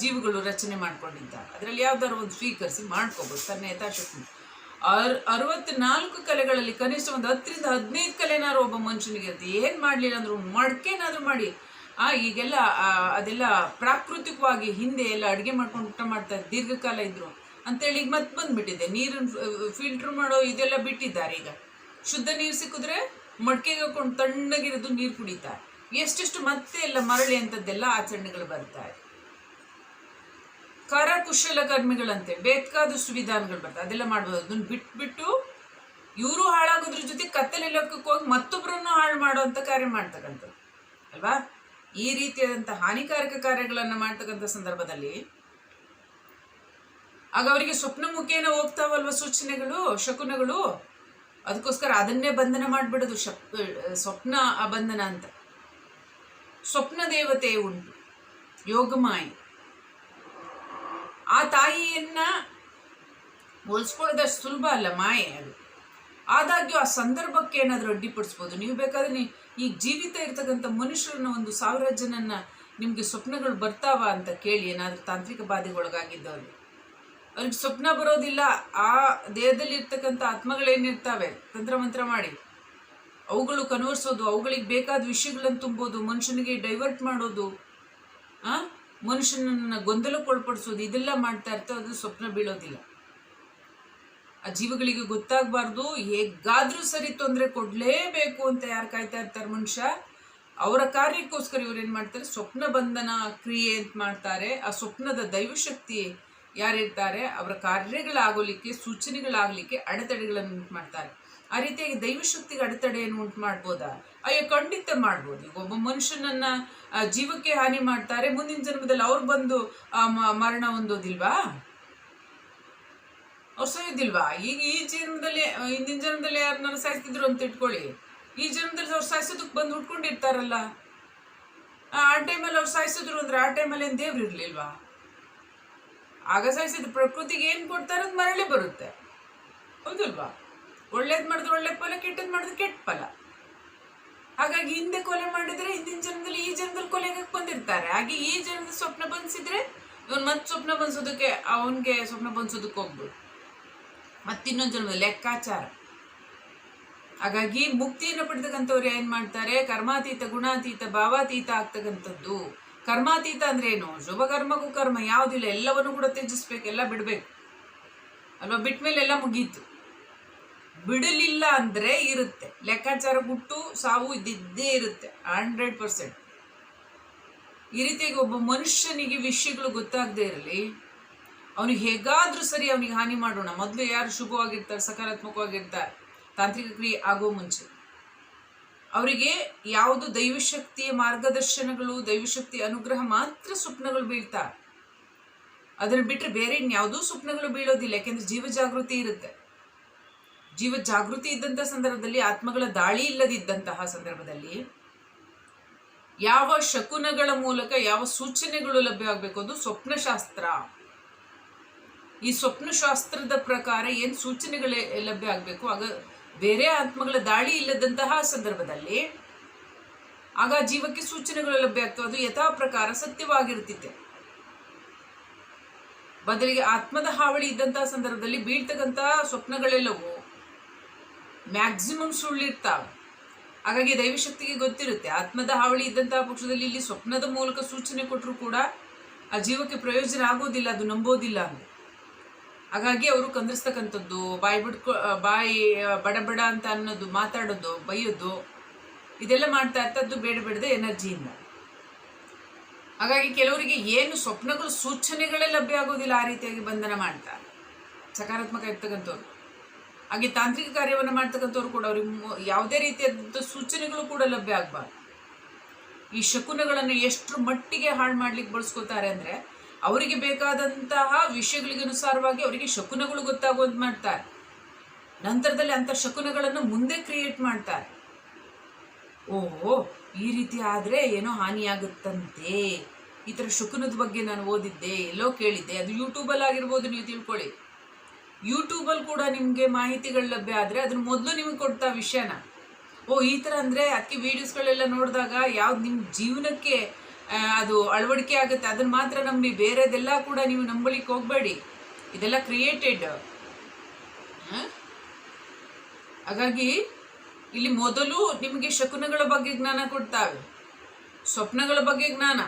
ಜೀವಿಗಳು ರಚನೆ ಮಾಡ್ಕೊಂಡಿದ್ದಾರೆ. ಅದರಲ್ಲಿ ಯಾವ್ದಾದ್ರು ಒಂದು ಸ್ವೀಕರಿಸಿ ಮಾಡ್ಕೋಬೋದು. ತನ್ನ ಯಥಾಶಕ್ತಿ. ಅರ್ ಅರವತ್ನಾಲ್ಕು ಕಲೆಗಳಲ್ಲಿ ಕನಿಷ್ಠ ಒಂದು ಹತ್ತರಿಂದ ಹದಿನೈದು ಕಲೆನಾರು ಒಬ್ಬ ಮನುಷ್ಯನಿಗೆ ಇರುತ್ತೆ ಏನು ಮಾಡಲಿಲ್ಲ ಅಂದರೂ ಮಡ್ಕೆನಾದರೂ ಮಾಡಿ. ಆ, ಈಗೆಲ್ಲ ಅದೆಲ್ಲ ಪ್ರಾಕೃತಿಕವಾಗಿ ಹಿಂದೆ ಎಲ್ಲ ಅಡುಗೆ ಮಾಡ್ಕೊಂಡು ಊಟ ಮಾಡ್ತಾರೆ ದೀರ್ಘಕಾಲ ಇದ್ದರು ಅಂತೇಳಿ ಈಗ ಮತ್ತೆ ಬಂದ್ಬಿಟ್ಟಿದೆ. ನೀರನ್ನು ಫಿಲ್ಟರ್ ಮಾಡೋ ಇದೆಲ್ಲ ಬಿಟ್ಟಿದ್ದಾರೆ ಈಗ. ಶುದ್ಧ ನೀರು ಸಿಕ್ಕಿದ್ರೆ ಮಡ್ಕೆಗೆ ಹಾಕೊಂಡು ತಣ್ಣಗಿರೋದು ನೀರು ಕುಡಿತಾರೆ. ಎಷ್ಟೆಷ್ಟು ಮತ್ತೆ ಎಲ್ಲ ಮರಳಿ ಅಂಥದ್ದೆಲ್ಲ ಆಚರಣೆಗಳು ಬರ್ತಾರೆ ಕರಕುಶಲಕರ್ಮಿಗಳಂತೆ ಬೇಕಾದಷ್ಟು ವಿಧಾನಗಳು ಬರ್ತವೆ. ಅದೆಲ್ಲ ಮಾಡ್ಬೋದು. ಅದನ್ನ ಬಿಟ್ಬಿಟ್ಟು ಇವರು ಹಾಳಾಗೋದ್ರ ಜೊತೆ ಕತ್ತಲೆ ಲೆಕ್ಕಕ್ಕೆ ಹೋಗಿ ಮತ್ತೊಬ್ಬರನ್ನು ಹಾಳು ಮಾಡುವಂಥ ಕಾರ್ಯ ಮಾಡ್ತಕ್ಕಂಥದ್ದು. ಅಲ್ವಾ? ಈ ರೀತಿಯಾದಂಥ ಹಾನಿಕಾರಕ ಕಾರ್ಯಗಳನ್ನು ಮಾಡ್ತಕ್ಕಂಥ ಸಂದರ್ಭದಲ್ಲಿ ಆಗ ಅವರಿಗೆ ಸ್ವಪ್ನ ಮುಖೇನ ಹೋಗ್ತಾವಲ್ವ ಸೂಚನೆಗಳು, ಶಕುನಗಳು? ಅದಕ್ಕೋಸ್ಕರ ಅದನ್ನೇ ಬಂಧನ ಮಾಡಿಬಿಡೋದು, ಶಪ್, ಸ್ವಪ್ನ ಬಂಧನ ಅಂತ. ಸ್ವಪ್ನ ದೇವತೆ ಉಂಟು. ಯೋಗಮಾಯಿ. ಆ ತಾಯಿಯನ್ನ ಹೋಲಿಸ್ಕೊಳ್ಳೋದಷ್ಟು ಸುಲಭ ಅಲ್ಲ ಮಾಯೆ ಅದು. ಆದಾಗ್ಯೂ ಆ ಸಂದರ್ಭಕ್ಕೆ ಏನಾದರೂ ಅಡ್ಡಿಪಡಿಸ್ಬೋದು. ನೀವು ಬೇಕಾದ್ರೆ ಈಗ ಜೀವಿತ ಇರ್ತಕ್ಕಂಥ ಮನುಷ್ಯರನ್ನ ಒಂದು ಸಾವಿರ ಜನನ್ನ ನಿಮಗೆ ಸ್ವಪ್ನಗಳು ಬರ್ತಾವ ಅಂತ ಕೇಳಿ ಏನಾದರೂ ತಾಂತ್ರಿಕ ಬಾಧೆಗೊಳಗಾಗಿದ್ದವ್ರು. ಅವ್ರಿಗೆ ಸ್ವಪ್ನ ಬರೋದಿಲ್ಲ. ಆ ದೇಹದಲ್ಲಿ ಇರ್ತಕ್ಕಂಥ ಆತ್ಮಗಳೇನಿರ್ತಾವೆ? ತಂತ್ರಮಂತ್ರ ಮಾಡಿ. ಅವುಗಳು ಕನ್ವರ್ಸೋದು, ಅವುಗಳಿಗೆ ಬೇಕಾದ ವಿಷಯಗಳನ್ನು ತುಂಬೋದು, ಮನುಷ್ಯನಿಗೆ ಡೈವರ್ಟ್ ಮಾಡೋದು ಮನುಷ್ಯನನ್ನ ಗೊಂದಲಕ್ಕೊಳ್ಪಡಿಸೋದು ಇದೆಲ್ಲ ಮಾಡ್ತಾ ಇರ್ತೇವೆ ಅದು ಸ್ವಪ್ನ ಬೀಳೋದಿಲ್ಲ. ಆ ಜೀವಗಳಿಗೆ ಗೊತ್ತಾಗಬಾರ್ದು, ಹೇಗಾದ್ರೂ ಸರಿ ತೊಂದರೆ ಕೊಡಲೇಬೇಕು ಅಂತ ಯಾರು ಕಾಯ್ತಾ ಇರ್ತಾರೆ ಮನುಷ್ಯ? ಅವರ ಕಾರ್ಯಕ್ಕೋಸ್ಕರ ಇವ್ರು ಏನು ಮಾಡ್ತಾರೆ? ಸ್ವಪ್ನ ಬಂಧನ ಕ್ರಿಯೆ ಅಂತ ಮಾಡ್ತಾರೆ. ಆ ಸ್ವಪ್ನದ ದೈವಶಕ್ತಿ ಯಾರಿರ್ತಾರೆ ಅವರ ಕಾರ್ಯಗಳಾಗೋಲಿಕ್ಕೆ, ಸೂಚನೆಗಳಾಗಲಿಕ್ಕೆ ಅಡೆತಡೆಗಳನ್ನು ಉಂಟು ಮಾಡ್ತಾರೆ. ಆ ರೀತಿಯಾಗಿ ದೈವಶಕ್ತಿಗೆ ಅಡೆತಡೆಯನ್ನು ಉಂಟು ಮಾಡ್ಬೋದಾ? ಅಯ್ಯೋ, ಖಂಡಿತ ಮಾಡ್ಬೋದು. ಈಗ ಒಬ್ಬ ಮನುಷ್ಯನನ್ನ ಜೀವಕ್ಕೆ ಹಾನಿ ಮಾಡ್ತಾರೆ. ಮುಂದಿನ ಜನ್ಮದಲ್ಲಿ ಅವ್ರು ಬಂದು ಮರಣ ಹೊಂದೋದಿಲ್ವಾ? ಅವ್ರು ಸಾಯೋದಿಲ್ವಾ ಈಗ ಈ ಜನ್ಮದಲ್ಲಿ ಹಿಂದಿನ ಜನ್ಮದಲ್ಲಿ ಯಾರನ್ನ ಸಾಯಿಸ್ತಿದ್ರು ಅಂತ ಇಟ್ಕೊಳ್ಳಿ. ಈ ಜನ್ಮದಲ್ಲಿ ಅವ್ರು ಸಾಯಿಸೋದಕ್ಕೆ ಬಂದು ಉಟ್ಕೊಂಡಿರ್ತಾರಲ್ಲ. ಆ ಟೈಮಲ್ಲಿ ಅವ್ರು ಸಾಯಿಸಿದ್ರು ಅಂದ್ರೆ ಆ ಟೈಮಲ್ಲಿ ಏನು ದೇವ್ರು ಇರ್ಲಿಲ್ವಾ? ಆಗ ಸಾಯಿಸಿದ ಪ್ರಕೃತಿಗೆ ಏನು ಕೊಡ್ತಾರೆ ಅದು ಮರಳಿ ಬರುತ್ತೆ. ಹೌದಲ್ವಾ? ಒಳ್ಳೇದು ಮಾಡಿದ್ರೆ ಒಳ್ಳೆ ಫಲ ಕೆಟ್ಟದ್ದು ಮಾಡಿದ್ರೆ ಕೆಟ್ಟ ಫಲ. ಹಾಗಾಗಿ ಹಿಂದೆ ಕೊಲೆ ಮಾಡಿದ್ರೆ ಹಿಂದಿನ ಜನ್ಮದಲ್ಲಿ ಈ ಜನ್ಮದಲ್ಲಿ ಕೊಲೆಗೆ ಬಂದಿರ್ತಾರೆ. ಹಾಗೆ ಈ ಜನ್ಮದ ಸ್ವಪ್ನ ಬನ್ಸಿದ್ರೆ ಇವನ್ ಮತ್ತೆ ಸ್ವಪ್ನ ಬನ್ಸೋದಕ್ಕೆ ಅವನಿಗೆ ಸ್ವಪ್ನ ಬನ್ಸೋದಕ್ಕೆ ಹೋಗ್ಬೋದು ಮತ್ತಿನ್ನೊಂದು ಜನ್ಮದ ಲೆಕ್ಕಾಚಾರ. ಹಾಗಾಗಿ ಮುಕ್ತಿಯನ್ನು ಪಡೆದಕ್ಕಂಥವ್ರು ಏನ್ ಮಾಡ್ತಾರೆ? ಕರ್ಮಾತೀತ, ಗುಣಾತೀತ, ಭಾವಾತೀತ ಆಗ್ತಕ್ಕಂಥದ್ದು. ಕರ್ಮಾತೀತ ಅಂದ್ರೆ ಏನು? ಶುಭ ಕರ್ಮಕ್ಕೂ ಕರ್ಮ. ಯಾವುದಿಲ್ಲ, ಎಲ್ಲವನ್ನು ಕೂಡ ತ್ಯಜಿಸ್ಬೇಕು, ಎಲ್ಲ ಬಿಡ್ಬೇಕು. ಅಲ್ವಾ? ಬಿಟ್ಮೇಲೆ ಎಲ್ಲ ಮುಗೀತು. ಬಿಡಲಿಲ್ಲ ಅಂದ್ರೆ ಇರುತ್ತೆ. ಲೆಕ್ಕಾಚಾರ ಹುಟ್ಟು ಸಾವು ಇದ್ದಿದ್ದೇ ಇರುತ್ತೆ. ಹಂಡ್ರೆಡ್ ಪರ್ಸೆಂಟ್ ಈ ರೀತಿಯಾಗಿ ಒಬ್ಬ ಮನುಷ್ಯನಿಗೆ ವಿಷಯಗಳು ಗೊತ್ತಾಗದೇ ಇರಲಿ, ಅವನಿಗೆ ಹೇಗಾದರೂ ಸರಿ ಅವನಿಗೆ ಹಾನಿ ಮಾಡೋಣ. ಮೊದಲು ಯಾರು ಶುಭವಾಗಿರ್ತಾರೆ, ಸಕಾರಾತ್ಮಕವಾಗಿರ್ತಾರೆ, ತಾಂತ್ರಿಕ ಕ್ರಿಯೆ ಆಗೋ ಮುಂಚೆ. ಅವರಿಗೆ ಯಾವುದು ದೈವಶಕ್ತಿಯ ಮಾರ್ಗದರ್ಶನಗಳು, ದೈವಶಕ್ತಿಯ ಅನುಗ್ರಹ ಮಾತ್ರ ಸ್ವಪ್ನಗಳು ಬೀಳ್ತಾರೆ ಅದನ್ನು ಬಿಟ್ಟರೆ ಬೇರೆ ಇನ್ಯಾವುದೂ ಸ್ವಪ್ನಗಳು ಬೀಳೋದಿಲ್ಲ. ಯಾಕೆಂದ್ರೆ ಜೀವ ಜಾಗೃತಿ ಇರುತ್ತೆ. ಜೀವ ಜಾಗೃತಿ ಇದ್ದಂಥ ಸಂದರ್ಭದಲ್ಲಿ, ಆತ್ಮಗಳ ದಾಳಿ ಇಲ್ಲದಿದ್ದಂತಹ ಸಂದರ್ಭದಲ್ಲಿ ಯಾವ ಶಕುನಗಳ ಮೂಲಕ ಯಾವ ಸೂಚನೆಗಳು ಲಭ್ಯವಾಗಬೇಕು ಅದು ಸ್ವಪ್ನಶಾಸ್ತ್ರ. ಈ ಸ್ವಪ್ನಶಾಸ್ತ್ರದ ಪ್ರಕಾರ ಏನು ಸೂಚನೆಗಳು ಲಭ್ಯ ಆಗಬೇಕು, ಆಗ ಬೇರೆ ಆತ್ಮಗಳ ದಾಳಿ ಇಲ್ಲದಂತಹ ಸಂದರ್ಭದಲ್ಲಿ, ಆಗ ಜೀವಕ್ಕೆ ಸೂಚನೆಗಳು ಲಭ್ಯ ಆಗ್ತವೆ. ಅದು ಯಥಾ ಪ್ರಕಾರ ಸತ್ಯವಾಗಿರುತ್ತಿತ್ತೆ ಬದಲಿಗೆ ಆತ್ಮದ ಹಾವಳಿ ಇದ್ದಂತಹ ಸಂದರ್ಭದಲ್ಲಿ ಬೀಳ್ತಕ್ಕಂತಹ ಸ್ವಪ್ನಗಳೆಲ್ಲವೂ ಮ್ಯಾಕ್ಸಿಮಮ್ ಸುಳ್ಳಿರ್ತಾವೆ ಹಾಗಾಗಿ ದೈವಶಕ್ತಿಗೆ ಗೊತ್ತಿರುತ್ತೆ. ಆತ್ಮದ ಹಾವಳಿ ಇದ್ದಂತಹ ಪಕ್ಷದಲ್ಲಿ ಇಲ್ಲಿ ಸ್ವಪ್ನದ ಮೂಲಕ ಸೂಚನೆ ಕೊಟ್ಟರು ಕೂಡ ಆ ಜೀವಕ್ಕೆ ಪ್ರಯೋಜನ ಆಗೋದಿಲ್ಲ, ಅದು ನಂಬೋದಿಲ್ಲ ಅಂತ. ಹಾಗಾಗಿ ಅವರು ಕಂದಿಸ್ತಕ್ಕಂಥದ್ದು ಬಾಯಿ ಬಿಡ್ಕೊ ಬಾಯಿ ಬಡಬಡ ಬಡ ಅಂತ ಅನ್ನೋದು, ಮಾತಾಡೋದು, ಬೈಯೋದು, ಇದೆಲ್ಲ ಮಾಡ್ತಾ ಇರ್ತದ್ದು ಬೇಡ ಬೇಡದ ಎನರ್ಜಿಯಿಂದ. ಹಾಗಾಗಿ ಕೆಲವರಿಗೆ ಏನು ಸ್ವಪ್ನಗಳು, ಸೂಚನೆಗಳೇ ಲಭ್ಯ ಆಗೋದಿಲ್ಲ ಆ ರೀತಿಯಾಗಿ ಬಂಧನ ಮಾಡ್ತಾರೆ. ಸಕಾರಾತ್ಮಕ ಇರ್ತಕ್ಕಂಥವ್ರು. ಹಾಗೆ ತಾಂತ್ರಿಕ ಕಾರ್ಯವನ್ನು ಮಾಡ್ತಕ್ಕಂಥವ್ರು ಕೂಡ ಅವ್ರಿಗೆ ಯಾವುದೇ ರೀತಿಯಾದಂಥ ಸೂಚನೆಗಳು ಕೂಡ ಲಭ್ಯ ಆಗಬಾರ್ದು. ಈ ಶಕುನಗಳನ್ನು ಎಷ್ಟು ಮಟ್ಟಿಗೆ ಹಾಳು ಮಾಡ್ಲಿಕ್ಕೆ ಬಳಸ್ಕೋತಾರೆ ಅಂದರೆ ಅವರಿಗೆ ಬೇಕಾದಂತಹ ವಿಷಯಗಳಿಗೆ ಅನುಸಾರವಾಗಿ ಅವರಿಗೆ ಶಕುನಗಳು ಗೊತ್ತಾಗುವಂತೆ ಮಾಡ್ತಾರೆ. ನಂತರದಲ್ಲಿ ಅಂಥ ಶಕುನಗಳನ್ನು ಮುಂದೆ ಕ್ರಿಯೇಟ್ ಮಾಡ್ತಾರೆ. ಓಹೋ, ಈ ರೀತಿ ಆದರೆ ಏನೋ ಹಾನಿಯಾಗುತ್ತಂತೆ. ಈ ಥರ ಶಕುನದ ಬಗ್ಗೆ ನಾನು ಓದಿದ್ದೆ, ಎಲ್ಲೋ ಕೇಳಿದ್ದೆ. ಅದು ಯೂಟ್ಯೂಬಲ್ಲಿ ಆಗಿರ್ಬೋದು ನೀವು ತಿಳ್ಕೊಳ್ಳಿ. ಯೂಟ್ಯೂಬಲ್ಲಿ ಕೂಡ ನಿಮಗೆ ಮಾಹಿತಿಗಳು ಲಭ್ಯ ಆದರೆ ಅದನ್ನ ಮೊದಲು ನಿಮಗೆ ಕೊಡ್ತಾ ವಿಷಯನ. ಓ, ಈ ಥರ ಅಂದರೆ ಅದಕ್ಕೆ ವೀಡಿಯೋಸ್ಗಳೆಲ್ಲ ನೋಡಿದಾಗ ಯಾವ್ದು ನಿಮ್ಮ ಜೀವನಕ್ಕೆ ಅದು ಅಳವಡಿಕೆ ಆಗುತ್ತೆ, ಅದನ್ನು ಮಾತ್ರ ನಂಬಿ ಬೇರೆದೆಲ್ಲ ಕೂಡ ನೀವು ನಂಬಲಿಕ್ಕೆ ಹೋಗಬೇಡಿ. ಇದೆಲ್ಲ ಕ್ರಿಯೇಟೆಡ್ ಹಾಗಾಗಿ ಇಲ್ಲಿ ಮೊದಲು ನಿಮಗೆ ಶಕುನಗಳ ಬಗ್ಗೆ ಜ್ಞಾನ ಕೊಡ್ತಾವೆ. ಸ್ವಪ್ನಗಳ ಬಗ್ಗೆ ಜ್ಞಾನ.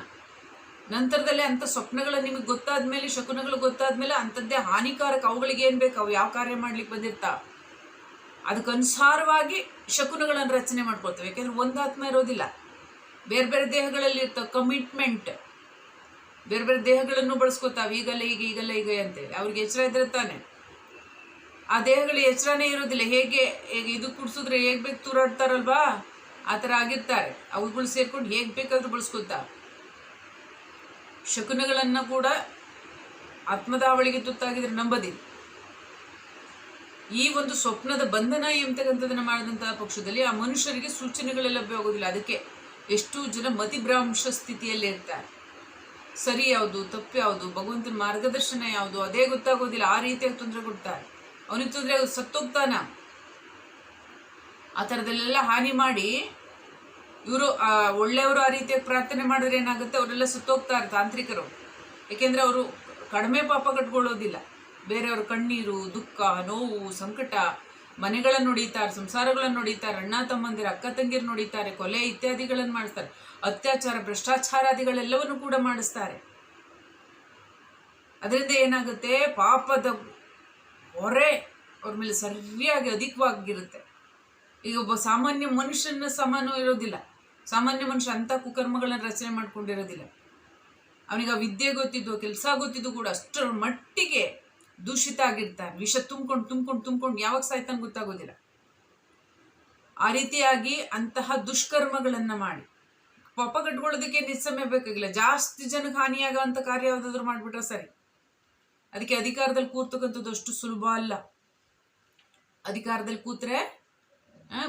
ನಂತರದಲ್ಲಿ ಅಂಥ ಸ್ವಪ್ನಗಳು ನಿಮಗೆ ಗೊತ್ತಾದ್ಮೇಲೆ, ಶಕುನಗಳು ಗೊತ್ತಾದ್ಮೇಲೆ ಅಂಥದ್ದೇ ಹಾನಿಕಾರಕ. ಅವುಗಳಿಗೆ ಏನು ಬೇಕು? ಅವು ಯಾವ ಕಾರ್ಯ ಮಾಡ್ಲಿಕ್ಕೆ ಬಂದಿರ್ತಾ? ಅದಕ್ಕನುಸಾರವಾಗಿ ಶಕುನಗಳನ್ನು ರಚನೆ ಮಾಡ್ಕೊಳ್ತೇವೆ. ಯಾಕೆಂದ್ರೆ ಒಂದು ಆತ್ಮ ಇರೋದಿಲ್ಲ. ಬೇರೆ ಬೇರೆ ದೇಹಗಳಲ್ಲಿ ಇರ್ತವೆ. ಕಮಿಟ್ಮೆಂಟ್ ಬೇರೆ ಬೇರೆ ದೇಹಗಳನ್ನು ಬಳಸ್ಕೊತಾವೆ ಈಗಲ್ಲ ಈಗ ಈಗಲ್ಲ ಈಗ ಅಂತೇಳಿ. ಅವ್ರಿಗೆ ಎಚ್ಚರ ಇದ್ರೆ ತಾನೆ. ಆ ದೇಹಗಳು ಎಚ್ಚರನೇ ಇರೋದಿಲ್ಲ. ಹೇಗೆ ಹೇಗೆ ಇದು ಕುಡಿಸಿದ್ರೆ ಹೇಗೆ ಬೇಕು? ತೂರಾಡ್ತಾರಲ್ವಾ? ಆ ಥರ ಆಗಿರ್ತಾರೆ. ಅವುಗಳು ಸೇರ್ಕೊಂಡು ಹೇಗೆ ಬೇಕಾದರೂ ಬಳಸ್ಕೊತಾವೆ ಶಕುನಗಳನ್ನು ಕೂಡ ಆತ್ಮದಾವಳಿಗೆ ತುತ್ತಾಗಿದ್ರೆ ನಂಬದಿ ಈ ಒಂದು ಸ್ವಪ್ನದ ಬಂಧನ ಎಂಬತಕ್ಕಂಥದ್ದನ್ನು ಮಾಡಿದಂತಹ ಪಕ್ಷದಲ್ಲಿ ಆ ಮನುಷ್ಯರಿಗೆ ಸೂಚನೆಗಳು ಲಭ್ಯ ಆಗೋದಿಲ್ಲ ಅದಕ್ಕೆ ಎಷ್ಟು ಜನ ಮತಿಭ್ರಾಂಶ ಸ್ಥಿತಿಯಲ್ಲಿ ಇರ್ತಾರೆ. ಸರಿ ಯಾವುದು, ತಪ್ಪು ಯಾವುದು, ಭಗವಂತನ ಮಾರ್ಗದರ್ಶನ ಯಾವುದು, ಅದೇ ಗೊತ್ತಾಗೋದಿಲ್ಲ. ಆ ರೀತಿಯಾಗಿ ತೊಂದರೆ ಕೊಡ್ತಾರೆ. ಅವನಿಗೆ ತೊಂದರೆ ಸತ್ತೋಗ್ತಾನ. ಆ ಥರದಲ್ಲೆಲ್ಲ ಹಾನಿ ಮಾಡಿ ಇವರು ಒಳ್ಳೆಯವರು ಆ ರೀತಿಯಾಗಿ ಪ್ರಾರ್ಥನೆ ಮಾಡಿದ್ರೆ ಏನಾಗುತ್ತೆ, ಅವರೆಲ್ಲ ಸುತ್ತೋಗ್ತಾರೆ ತಾಂತ್ರಿಕರು. ಏಕೆಂದರೆ ಅವರು ಕಡಿಮೆ ಪಾಪ ಕಟ್ಕೊಳ್ಳೋದಿಲ್ಲ. ಬೇರೆಯವ್ರ ಕಣ್ಣೀರು, ದುಃಖ, ನೋವು, ಸಂಕಟ ಮನೆಗಳನ್ನು ನೋಡಿತಾರೆ ಸಂಸಾರಗಳನ್ನು ನೋಡಿತಾರೆ, ಅಣ್ಣ, ತಮ್ಮಂದಿರ, ಅಕ್ಕ ತಂಗಿರು ನೋಡಿತಾರೆ, ಕೊಲೆ ಇತ್ಯಾದಿಗಳನ್ನು ಮಾಡಿಸ್ತಾರೆ ಅತ್ಯಾಚಾರ, ಭ್ರಷ್ಟಾಚಾರಾದಿಗಳೆಲ್ಲವನ್ನು ಕೂಡ ಮಾಡಿಸ್ತಾರೆ. ಅದರಿಂದ ಏನಾಗುತ್ತೆ, ಪಾಪದ ಹೊರೆ ಅವ್ರ ಮೇಲೆ ಸರಿಯಾಗಿ ಅಧಿಕವಾಗಿರುತ್ತೆ. ಈಗ ಒಬ್ಬ ಸಾಮಾನ್ಯ ಮನುಷ್ಯನ ಸಮಾನ ಇರೋದಿಲ್ಲ. ಸಾಮಾನ್ಯ ಮನುಷ್ಯ ಅಂಥ ಕುಕರ್ಮಗಳನ್ನ ರಚನೆ ಮಾಡ್ಕೊಂಡಿರೋದಿಲ್ಲ. ಅವನಿಗೆ ಆ ವಿದ್ಯೆ ಗೊತ್ತಿದ್ದು ಕೆಲಸ ಗೊತ್ತಿದ್ದು ಕೂಡ ಅಷ್ಟರ ಮಟ್ಟಿಗೆ ದೂಷಿತ ಆಗಿರ್ತಾನೆ. ವಿಷ ತುಂಬ್ಕೊಂಡು ತುಂಬ್ಕೊಂಡು ತುಂಬ್ಕೊಂಡು ಯಾವಾಗ ಸಾಯ್ತಾನೆ ಗೊತ್ತಾಗೋದಿಲ್ಲ. ಆ ರೀತಿಯಾಗಿ ಅಂತಹ ದುಷ್ಕರ್ಮಗಳನ್ನು ಮಾಡಿ. ಪಾಪ ಕಟ್ಕೊಳ್ಳೋದಕ್ಕೆ ನಿಸ್ಸಮಯ ಬೇಕಾಗಿಲ್ಲ. ಜಾಸ್ತಿ ಜನಕ್ಕೆ ಹಾನಿಯಾಗುವಂಥ ಕಾರ್ಯ ಯಾವುದಾದ್ರೂ ಮಾಡಿಬಿಟ್ರೆ ಸರಿ. ಅದಕ್ಕೆ ಅಧಿಕಾರದಲ್ಲಿ ಕೂರ್ತಕ್ಕಂಥದ್ದು ಅಷ್ಟು ಸುಲಭ ಅಲ್ಲ. ಅಧಿಕಾರದಲ್ಲಿ ಕೂತ್ರೆ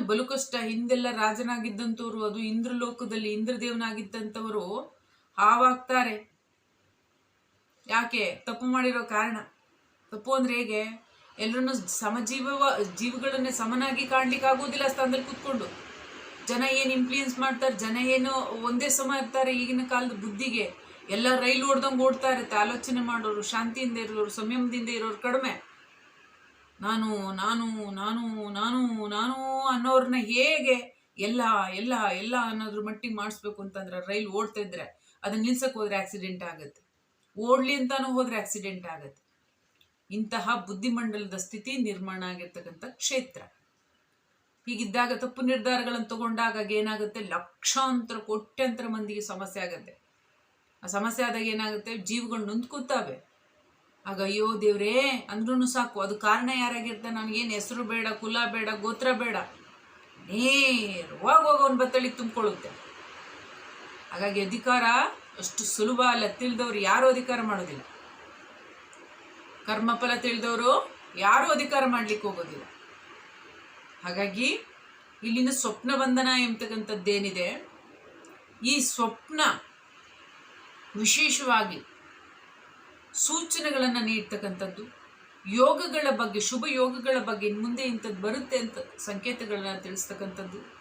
ಬಲು ಕಷ್ಟ ಹಿಂದೆಲ್ಲ ರಾಜನಾಗಿದ್ದಂಥವ್ರು ಅದು ಇಂದ್ರಲೋಕದಲ್ಲಿ ಇಂದ್ರದೇವನಾಗಿದ್ದಂಥವರು ಹಾವಾಗ್ತಾರೆ. ಯಾಕೆ? ತಪ್ಪು ಮಾಡಿರೋ ಕಾರಣ. ತಪ್ಪು ಅಂದ್ರೆ ಹೇಗೆ? ಎಲ್ಲರನ್ನು ಸಮಜೀವ ಜೀವಗಳನ್ನೇ ಸಮನಾಗಿ ಕಾಣ್ಲಿಕ್ಕೆ ಆಗೋದಿಲ್ಲ ಸ್ಥಾನದಲ್ಲಿ ಕೂತ್ಕೊಂಡು. ಜನ ಏನು ಇನ್ಫ್ಲೂಯೆನ್ಸ್ ಮಾಡ್ತಾರೆ, ಜನ ಏನು ಒಂದೇ ಸಮ ಇರ್ತಾರೆ ಈಗಿನ ಕಾಲದ ಬುದ್ಧಿಗೆ. ಎಲ್ಲ ರೈಲು ಓಡ್ದಂಗೆ ಓಡ್ತಾ ಇರುತ್ತೆ. ಆಲೋಚನೆ ಮಾಡೋರು, ಶಾಂತಿಯಿಂದ ಇರೋರು, ಸಂಯಮದಿಂದ ಇರೋರು ಕಡಿಮೆ. ನಾನು ನಾನು ನಾನು ನಾನು ನಾನು ಅನ್ನೋರನ್ನ ಹೇಗೆ ಎಲ್ಲ ಎಲ್ಲ ಎಲ್ಲ ಅನ್ನೋದ್ರ ಮಟ್ಟಿಗೆ ಮಾಡಿಸ್ಬೇಕು ಅಂತಂದ್ರೆ ರೈಲ್ ಓಡ್ತಾ ಇದ್ರೆ ಅದನ್ನ ನಿಲ್ಸಕ್ಕೆ ಹೋದ್ರೆ ಆಕ್ಸಿಡೆಂಟ್ ಆಗುತ್ತೆ. ಓಡ್ಲಿ ಅಂತಾನು ಹೋದ್ರೆ ಆಕ್ಸಿಡೆಂಟ್ ಆಗುತ್ತೆ. ಇಂತಹ ಬುದ್ಧಿಮಂಡಲದ ಸ್ಥಿತಿ ನಿರ್ಮಾಣ ಆಗಿರ್ತಕ್ಕಂಥ ಕ್ಷೇತ್ರ. ಹೀಗಿದ್ದಾಗ ತಪ್ಪು ನಿರ್ಧಾರಗಳನ್ನು ತಗೊಂಡಾಗ ಏನಾಗುತ್ತೆ? ಲಕ್ಷಾಂತರ, ಕೋಟ್ಯಂತರ ಮಂದಿಗೆ ಸಮಸ್ಯೆ ಆಗುತ್ತೆ. ಆ ಸಮಸ್ಯೆ ಆದಾಗ ಏನಾಗುತ್ತೆ? ಜೀವಗಳು ನೊಂದ್ಕೋತಾವೆ. ಆಗ ಅಯ್ಯೋ ದೇವ್ರೇ ಅಂದ್ರೂ ಸಾಕು. ಅದು ಕಾರಣ ಯಾರಾಗಿರ್ತಾನೆ ನನಗೇನು ಹೆಸರು ಬೇಡ, ಕುಲ ಬೇಡ, ಗೋತ್ರ ಬೇಡ. ನೇರವಾಗಿ ಹೋಗೋನ್ ಬತ್ತಳಿಗೆ ತುಂಬಿಕೊಳ್ಳುತ್ತೆ. ಹಾಗಾಗಿ ಅಧಿಕಾರ ಅಷ್ಟು ಸುಲಭ ಅಲ್ಲ. ತಿಳಿದವ್ರು ಯಾರೂ ಅಧಿಕಾರ ಮಾಡೋದಿಲ್ಲ. ಕರ್ಮಫಲ ತಿಳಿದವರು ಯಾರೂ ಅಧಿಕಾರ ಮಾಡ್ಲಿಕ್ಕೆ ಹೋಗೋದಿಲ್ಲ. ಹಾಗಾಗಿ ಇಲ್ಲಿನ ಸ್ವಪ್ನ ಬಂಧನ ಎಂಬತಕ್ಕಂಥದ್ದೇನಿದೆ ಈ ಸ್ವಪ್ನ ವಿಶೇಷವಾಗಿ ಸೂಚನೆಗಳನ್ನು ನೀಡ್ತಕ್ಕಂಥದ್ದು. ಯೋಗಗಳ ಬಗ್ಗೆ, ಶುಭ ಯೋಗಗಳ ಬಗ್ಗೆ ಮುಂದೆ ಇಂಥದ್ದು ಬರುತ್ತೆ ಅಂತ ಸಂಕೇತಗಳನ್ನ ತಿಳಿಸ್ತಕ್ಕಂಥದ್ದು.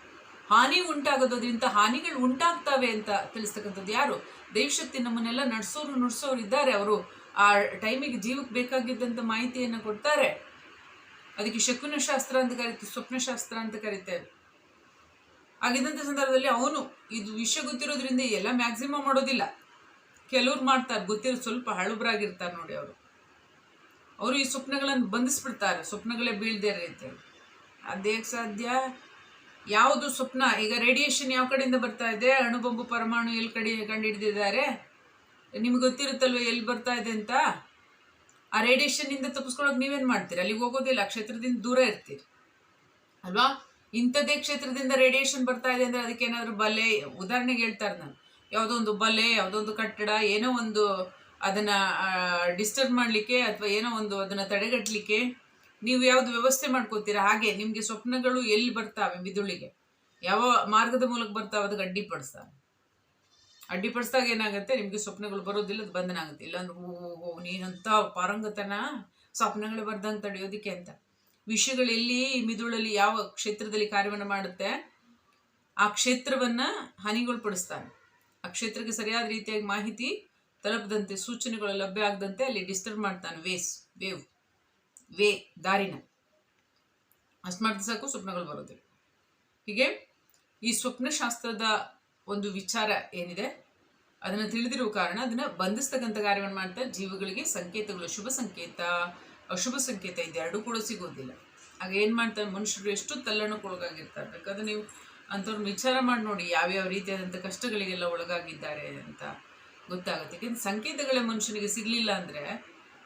ಹಾನಿ ಉಂಟಾಗೋದ್ರಿಂದ ಹಾನಿಗಳು ಉಂಟಾಗ್ತವೆ ಅಂತ ತಿಳಿಸ್ತಕ್ಕಂಥದ್ದು ಯಾರು? ದೈವಶಕ್ತಿ ನಮ್ಮನ್ನೆಲ್ಲ ನಡೆಸೋರು, ನುಡ್ಸೋರು ಇದ್ದಾರೆ. ಅವರು ಆ ಟೈಮಿಗೆ ಜೀವಕ್ಕೆ ಬೇಕಾಗಿದ್ದಂಥ ಮಾಹಿತಿಯನ್ನು ಕೊಡ್ತಾರೆ. ಅದಕ್ಕೆ ಶಕುನ ಶಾಸ್ತ್ರ ಅಂತ ಕರಿತೀವಿ ಸ್ವಪ್ನಶಾಸ್ತ್ರ ಅಂತ ಕರಿತೇವೆ ಆಗಿದ್ದಂಥ ಸಂದರ್ಭದಲ್ಲಿ ಅವನು, ಇದು ವಿಷಯ ಗೊತ್ತಿರೋದ್ರಿಂದ ಎಲ್ಲ ಮ್ಯಾಕ್ಸಿಮಮ್ ಮಾಡೋದಿಲ್ಲ. ಕೆಲವ್ರು ಮಾಡ್ತಾರೆ ಗೊತ್ತಿರೋ ಸ್ವಲ್ಪ ಹಳುಬ್ರಾಗಿರ್ತಾರೆ ನೋಡಿ ಅವರು. ಅವರು ಈ ಸ್ವಪ್ನಗಳನ್ನು ಬಂಧಿಸ್ಬಿಡ್ತಾರೆ, ಸ್ವಪ್ನಗಳೇ ಬೀಳ್ದೇ ರೀತಿಯಲ್ಲಿ ಅದೇಗೆ ಸಾಧ್ಯ? ಯಾವುದು ಸ್ವಪ್ನ? ಈಗ ರೇಡಿಯೇಷನ್ ಯಾವ ಕಡೆಯಿಂದ ಬರ್ತಾ ಇದೆ? ಅಣುಬೊಂಬು ಪರಮಾಣು ಎಲ್ಲಿ ಕಡೆ ಕಂಡುಹಿಡಿದಿದ್ದಾರೆ ನಿಮ್ಗೆ ಗೊತ್ತಿರುತ್ತಲ್ವ ಎಲ್ಲಿ ಬರ್ತಾ ಇದೆ ಅಂತ? ಆ ರೇಡಿಯೇಷನ್ನಿಂದ ತಪ್ಪಿಸ್ಕೊಳ್ಳೋಕೆ ನೀವೇನು ಮಾಡ್ತೀರಿ? ಅಲ್ಲಿಗೆ ಹೋಗೋದಿಲ್ಲ ಕ್ಷೇತ್ರದಿಂದ ದೂರ ಇರ್ತೀರಿ. ಅಲ್ವಾ? ಇಂಥದ್ದೇ ಕ್ಷೇತ್ರದಿಂದ ರೇಡಿಯೇಷನ್ ಬರ್ತಾ ಇದೆ ಅಂದರೆ ಅದಕ್ಕೆ ಏನಾದರೂ ಬಲೆ, ಉದಾಹರಣೆಗೆ ಹೇಳ್ತಾರೆ ನಾನು. ಯಾವುದೋ ಒಂದು ಬಲೆ ಯಾವುದೋ ಒಂದು ಕಟ್ಟಡ, ಏನೋ ಒಂದು ಅದನ್ನು ಡಿಸ್ಟರ್ಬ್ ಮಾಡಲಿಕ್ಕೆ ಅಥವಾ ಏನೋ ಒಂದು ಅದನ್ನು ತಡೆಗಟ್ಟಲಿಕ್ಕೆ ನೀವು ಯಾವುದು ವ್ಯವಸ್ಥೆ ಮಾಡ್ಕೋತೀರಾ? ಹಾಗೆ ನಿಮಗೆ ಸ್ವಪ್ನಗಳು ಎಲ್ಲಿ ಬರ್ತಾವೆ ಮಿದುಳಿಗೆ? ಯಾವ ಮಾರ್ಗದ ಮೂಲಕ ಬರ್ತಾವೆ ಅದಕ್ಕೆ ಅಡ್ಡಿಪಡಿಸ್ತಾರೆ ಅಡ್ಡಿಪಡಿಸಿದಾಗ ಏನಾಗುತ್ತೆ? ನಿಮಗೆ ಸ್ವಪ್ನಗಳು ಬರೋದಿಲ್ಲ, ಅದು ಬಂಧನ ಆಗುತ್ತೆ. ಇಲ್ಲಾಂದ್ರೆ, ಓ ನೀನಂತ ಪಾರಂಗತನ, ಸ್ವಪ್ನಗಳು ಬರ್ದಂಗೆ ತಡೆಯೋದಕ್ಕೆ ಅಂತ. ವಿಷಯಗಳು ಎಲ್ಲಿ ಮಿದುಳಲ್ಲಿ ಯಾವ ಕ್ಷೇತ್ರದಲ್ಲಿ ಕಾರ್ಯವನ್ನು ಮಾಡುತ್ತೆ? ಆ ಕ್ಷೇತ್ರವನ್ನು ಹಾನಿಗೊಳಪಡಿಸ್ತಾನೆ. ಆ ಕ್ಷೇತ್ರಕ್ಕೆ ಸರಿಯಾದ ರೀತಿಯಾಗಿ ಮಾಹಿತಿ ತಲುಪದಂತೆ, ಸೂಚನೆಗಳು ಲಭ್ಯ ಆಗದಂತೆ ಅಲ್ಲಿ ಡಿಸ್ಟರ್ಬ್ ಮಾಡ್ತಾನೆ ವೇಸ್, ವೇವ್, ವೇ, ದಾರಿನ. ಅಷ್ಟು ಸಾಕು, ಸ್ವಪ್ನಗಳು ಬರೋದಿಲ್ಲ ಹೀಗೆ ಈ ಸ್ವಪ್ನಶಾಸ್ತ್ರದ ಒಂದು ವಿಚಾರ ಏನಿದೆ, ಅದನ್ನು ತಿಳಿದಿರುವ ಕಾರಣ ಅದನ್ನು ಬಂಧಿಸ್ತಕ್ಕಂಥ ಕಾರ್ಯವನ್ನು ಮಾಡ್ತಾ ಜೀವಗಳಿಗೆ ಸಂಕೇತಗಳು, ಶುಭ ಸಂಕೇತ, ಅಶುಭ ಸಂಕೇತ ಇದೆ ಎರಡೂ ಕೂಡ ಸಿಗೋದಿಲ್ಲ. ಆಗ ಏನು ಮಾಡ್ತಾರೆ ಮನುಷ್ಯರು ಎಷ್ಟು ತಲ್ಲಣಕ್ಕೊಳಗಾಗಿರ್ತಾರೆ ಬೇಕಾದ್ರೆ ನೀವು ಅಂಥವ್ರನ್ನ ವಿಚಾರ ಮಾಡಿ ನೋಡಿ ಯಾವ್ಯಾವ ರೀತಿಯಾದಂಥ ಕಷ್ಟಗಳಿಗೆಲ್ಲ ಒಳಗಾಗಿದ್ದಾರೆ ಅಂತ ಗೊತ್ತಾಗುತ್ತೆ. ಯಾಕೆಂದ್ರೆ ಸಂಕೇತಗಳೇ ಮನುಷ್ಯನಿಗೆ ಸಿಗಲಿಲ್ಲ ಅಂದರೆ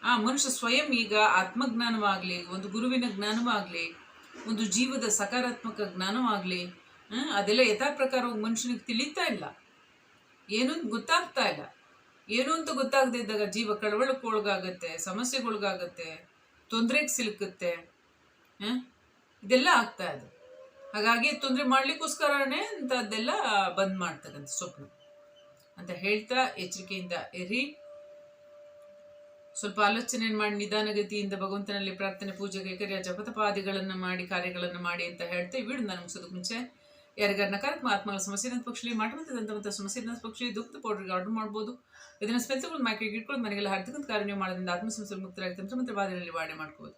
ಆ ಮನುಷ್ಯ ಸ್ವಯಂ ಈಗ ಆತ್ಮಜ್ಞಾನವಾಗಲಿ, ಒಂದು ಗುರುವಿನ ಜ್ಞಾನವಾಗಲಿ, ಒಂದು ಜೀವದ ಸಕಾರಾತ್ಮಕ ಜ್ಞಾನವಾಗಲಿ ಅದೆಲ್ಲ ಯಥಾ ಮನುಷ್ಯನಿಗೆ ತಿಳಿತಾ ಇಲ್ಲ. ಏನು ಗೊತ್ತಾಗ್ತಾ ಇಲ್ಲ. ಏನು ಅಂತ ಗೊತ್ತಾಗದೇ ಇದ್ದಾಗ ಜೀವ ಕಳವಳಕ್ಕೆ ಒಳಗಾಗತ್ತೆ ಸಮಸ್ಯೆಗೊಳಗಾಗತ್ತೆ, ತೊಂದರೆಗೆ ಸಿಲುಕುತ್ತೆ? ಇದೆಲ್ಲ ಆಗ್ತಾ ಇದೆ. ಹಾಗಾಗಿ ತೊಂದರೆ ಮಾಡ್ಲಿಕ್ಕೋಸ್ಕರನೇ ಅಂಥದ್ದೆಲ್ಲ ಬಂದ್ ಮಾಡ್ತಕ್ಕಂಥ ಸ್ವಪ್ನ. ಅಂತ ಹೇಳ್ತಾ ಎಚ್ಚರಿಕೆಯಿಂದ ಇರಿ. ಸ್ವಲ್ಪ ಆಲೋಚನೆ ಮಾಡಿ ನಿಧಾನಗತಿಯಿಂದ ಭಗವಂತನಲ್ಲಿ ಪ್ರಾರ್ಥನೆ, ಪೂಜೆ, ಕೈಕರ್ಯ, ಜಪತಪಾದಿಗಳನ್ನು ಮಾಡಿ, ಕಾರ್ಯಗಳನ್ನು ಮಾಡಿ ಅಂತ ಹೇಳ್ತಾ ಈ ವಿಡಿಯೋ ನಾನು ಮುಗಿಸೋದಕ್ಕೆ ಮುಂಚೆ ಯಾರಿಗಾರ ನಕಾರಾತ್ಮಕ ಆತ್ಮಗಳ ಸಮಸ್ಯೆ ಪಕ್ಷಿ ಮಾಟಮಂತದಂಥ ಸಮಸ್ಯೆ ಪಕ್ಷಲಿ ದುಃಖದ ಪೌಡರ್ಗೆ ಆರ್ಡರ್ ಮಾಡ್ಬೋದು. ಇದನ್ನು ಸ್ಪೆಸಿಬಲ್ ಮೈಕಿಗೆ ಇಟ್ಕೊಂಡು ಮನೆಗೆಲ್ಲ ಹರಿತಕ್ಕಂಥ ಕಾರ್ಯ ನೀವು ಮಾಡೋದ್ರಿಂದ ಆತ್ಮಸಮಸ್ಯೆ ಮುಕ್ತರಾಗಿ ತಂತ್ರ ಮಂತ್ರವಾದಿಗಳಲ್ಲಿ ವಾಡೆ ಮಾಡ್ಕೋಬೋದು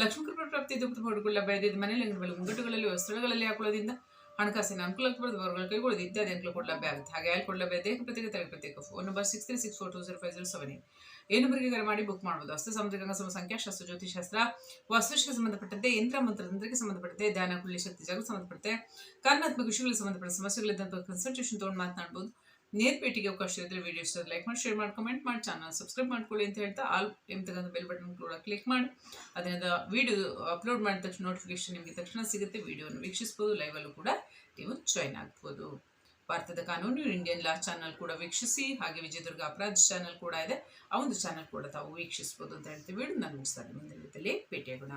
ಲಕ್ಷ್ಮೀ ಕೃಪಾ ಪ್ರಾಪ್ತಿ ದುಃಖದ ಪೌಡರ್ಗಳ ಬೆಳೆದಿದ್ದ ಮನೆಯಲ್ಲಿ ಅಂಗಡಿ ಮೇಲೆ ಮುಂಗಟ್ಟುಗಳಲ್ಲಿ ವಸ್ತ್ರಗಳಲ್ಲಿ ಹಾಕೊಳ್ಳೋದ್ರಿಂದ ಹಣಕಾಸಿನ ಅನುಕೂಲ ವರ್ಗಗಳ ಕೈಗೊಳ್ಳೋದು ಇತ್ಯಾದಿ ಅನುಕೂಲ ಕೂಡ ಲಭ್ಯ ಆಗುತ್ತೆ. ಹಾಗೆ ಅಲ್ಲಿ ಕೂಡ ಲಭ್ಯ ದೇಹ ಪ್ರತ್ಯೇಕ ತಲೆ ಪ್ರತ್ಯೇಕ. Phone number six three six four two zero five zero seven eight ಏನು ಕರೆ ಮಾಡಿ ಬುಕ್ ಮಾಡ್ಬೋದು. ಹಸ್ತ ಸಾಮುದ್ರಿಕ ಸಮ ಸಂಖ್ಯಾಶಾಸ್ತ್ರ ಜ್ಯೋತಿಶಾಸ್ತ್ರ ವಾಸ್ತುಶಕ್ಕೆ ಸಂಬಂಧಪಟ್ಟಂತೆ ಯಂತ್ರ ಮಂತ್ರತಂತ್ರಕ್ಕೆ ಸಂಬಂಧಪಟ್ಟಂತೆ, ಧ್ಯಾನ, ಕುಳ್ಳಿ, ಶಕ್ತಿ ಜಾಗಕ್ಕೆ ಸಂಬಂಧಪಟ್ಟಂತೆ ಕಾರಣಾತ್ಮಕ ವಿಷಯಗಳಿಗೆ ಸಂಬಂಧಪಟ್ಟ ಸಮಸ್ಯೆಗಳಿದ್ದಂಥ ಕನ್ಸಲ್ಟೇಷನ್ ತೊಗೊಂಡು ಮಾತನಾಡ್ಬೋದು. ನೇರ್ ಪೇಟಿಗೆ ಅವಕಾಶ ಇದ್ದರೆ ವಿಡಿಯೋಸ್ ಲೈಕ್ ಮಾಡಿ ಶೇರ್ ಮಾಡಿ ಕಮೆಂಟ್ ಮಾಡಿ ಚಾನಲ್ ಸಬ್ಸ್ಕ್ರೈಬ್ ಮಾಡ್ಕೊಳ್ಳಿ ಅಂತ ಹೇಳ್ತಾ ಆಲ್ ಎಂತಕ್ಕಂಥ ಬೆಲ್ ಬಟನ್ ಕೂಡ ಕ್ಲಿಕ್ ಮಾಡಿ. ಅದರಿಂದ ವಿಡಿಯೋ ಅಪ್ಲೋಡ್ ಮಾಡಿದ ತಕ್ಷಣ ನೋಟಿಫಿಕೇಶನ್ ನಿಮಗೆ ತಕ್ಷಣ ಸಿಗುತ್ತೆ. ವಿಡಿಯೋನ ವೀಕ್ಷಿಸ್ಬೋದು ಲೈವಲ್ಲೂ ಕೂಡ ನೀವು ಜಾಯ್ನ್ ಆಗ್ಬೋದು. ಭಾರತದ ಕಾನೂನು ಇಂಡಿಯನ್ ಲಾ ಚಾನಲ್ ಕೂಡ ವೀಕ್ಷಿಸಿ, ಹಾಗೆ ವಿಜಯದುರ್ಗ ಅಪರಾಧ ಚಾನಲ್ ಕೂಡ ಇದೆ. ಆ ಒಂದು ಚಾನಲ್ ಕೂಡ ತಾವು ವೀಕ್ಷಿಸ್ಬೋದು ಅಂತ ಹೇಳ್ತೀವಿ. ವಿಡಿಯೋ ನಾನು ಮುಗಿಸ್ತಾರೆ ಮುಂದಿನ ಭೇಟಿಯಾಗೋಣ.